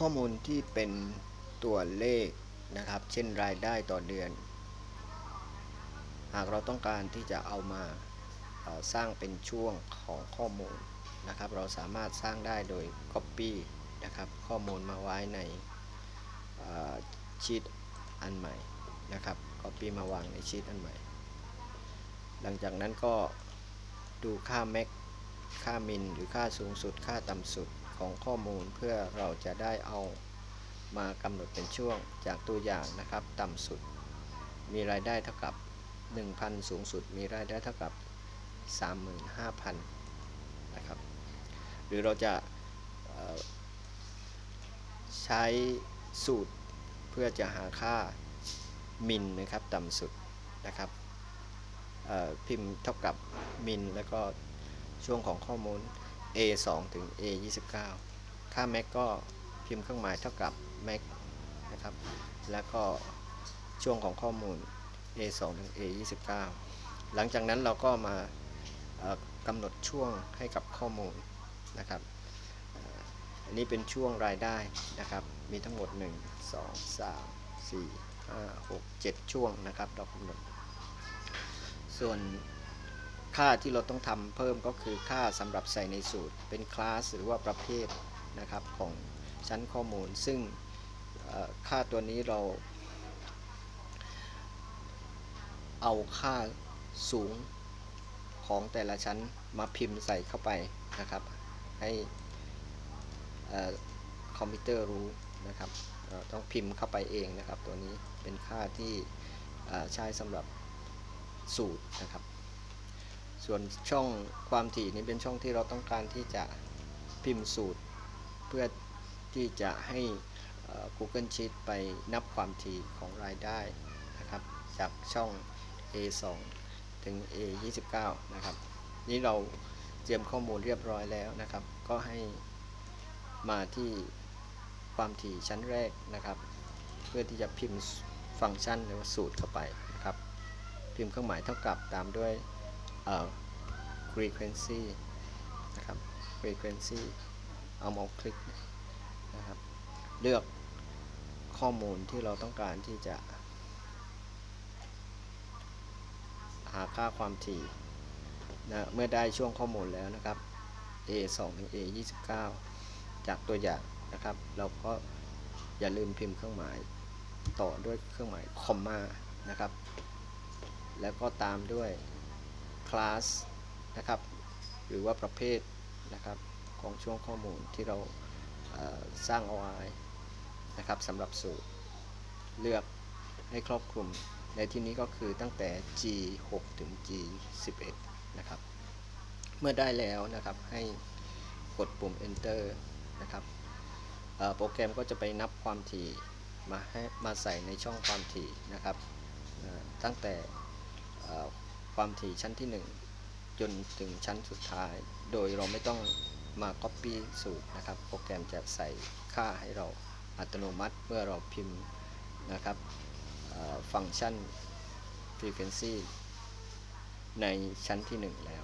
ข้อมูลที่เป็นตัวเลขนะครับ เช่นรายได้ต่อเดือน หากเราต้องการที่จะเอามาสร้างเป็นช่วงของข้อมูลนะครับ เราสามารถสร้างได้โดย Copy นะครับ ข้อมูลมาไว้ในชีตอันใหม่นะครับ Copy มาวางในชีตอันใหม่ หลังจากนั้นก็ดูค่า max ค่า min หรือค่าสูงสุด ค่าต่ำสุด ของข้อมูลเพื่อเราจะได้เอามากำหนดเป็นช่วงจากตัวอย่างนะครับ ต่ำสุดมีรายได้เท่ากับ 1,000 สูงสุดมีรายได้เท่ากับ 35,000นะครับ หรือเราจะใช้สูตรเพื่อจะหาค่า min นะครับต่ำสุดนะครับพิมพ์เท่ากับ min แล้วก็ช่วงของข้อมูล a 2ถึง a 29ค่า max ก็พิมพ์เครื่องหมายเท่ากับ max นะครับ แล้วก็ช่วงของข้อมูล a 2ถึง a 29หลังจากนั้นเราก็มากำหนดช่วงให้กับข้อมูลนะครับอันนี้เป็นช่วงรายได้นะครับ มีทั้งหมด 1 2 3 4 5 6 7 ช่วงนะครับเรากำหนดส่วน ค่าที่เราต้องทำเพิ่มก็คือค่าสำหรับใส่ในสูตร เป็นคลาสหรือว่าประเภทนะครับของชั้นข้อมูล ซึ่งค่าตัวนี้เรา เอาค่าสูงของแต่ละชั้นมาพิมพ์ใส่เข้าไปนะครับ ให้คอมพิวเตอร์รู้นะครับต้องพิมพ์เข้าไปเองนะครับ ตัวนี้เป็นค่าที่ใช้สำหรับสูตรนะครับ ส่วนช่องความถี่นี้เป็นช่องที่เราต้องการที่จะพิมพ์สูตร เพื่อที่จะให้ Google Sheet ไปนับความถี่ของรายได้นะครับ จากช่อง A2 ถึง A29 นะครับ นี่เราเตรียมข้อมูลเรียบร้อยแล้วนะครับ ก็ให้มาที่ความถี่ชั้นแรกนะครับ เพื่อที่จะพิมพ์ฟังก์ชันหรือว่าสูตรเข้าไปนะครับ พิมพ์เครื่องหมายเท่ากับตามด้วย เอ่อ frequency นะครับ frequency เอาเมาส์คลิกนะครับ เลือกข้อมูลที่เราต้องการที่จะ หาค่าความถี่นะเมื่อได้ช่วงข้อมูลแล้วนะครับ A 2ถึง A 29 จากตัวอย่างนะครับ เราก็อย่าลืมพิมพ์เครื่องหมาย ต่อด้วยเครื่องหมายคอมมานะครับ แล้วก็ตามด้วย class นะครับ หรือว่าประเภทนะครับของช่วงข้อมูลที่เราสร้างเอาไว้นะครับสำหรับสูตร เลือกให้ครอบคลุมในที่นี้ก็คือตั้งแต่ G 6 ถึง G 11 นะครับ เมื่อได้แล้วนะครับให้กดปุ่ม enter นะครับโปรแกรมก็จะไปนับความถี่มาให้มาใส่ในช่องความถี่นะครับตั้งแต่ ความถี่ชั้นที่ 1 จนถึงชั้นสุดท้าย โดยเราไม่ต้องมา copy สูตรนะครับ โปรแกรมจะใส่ค่าให้เราอัตโนมัติเมื่อเราพิมพ์นะครับฟังก์ชัน frequency ในชั้นที่ 1 แล้ว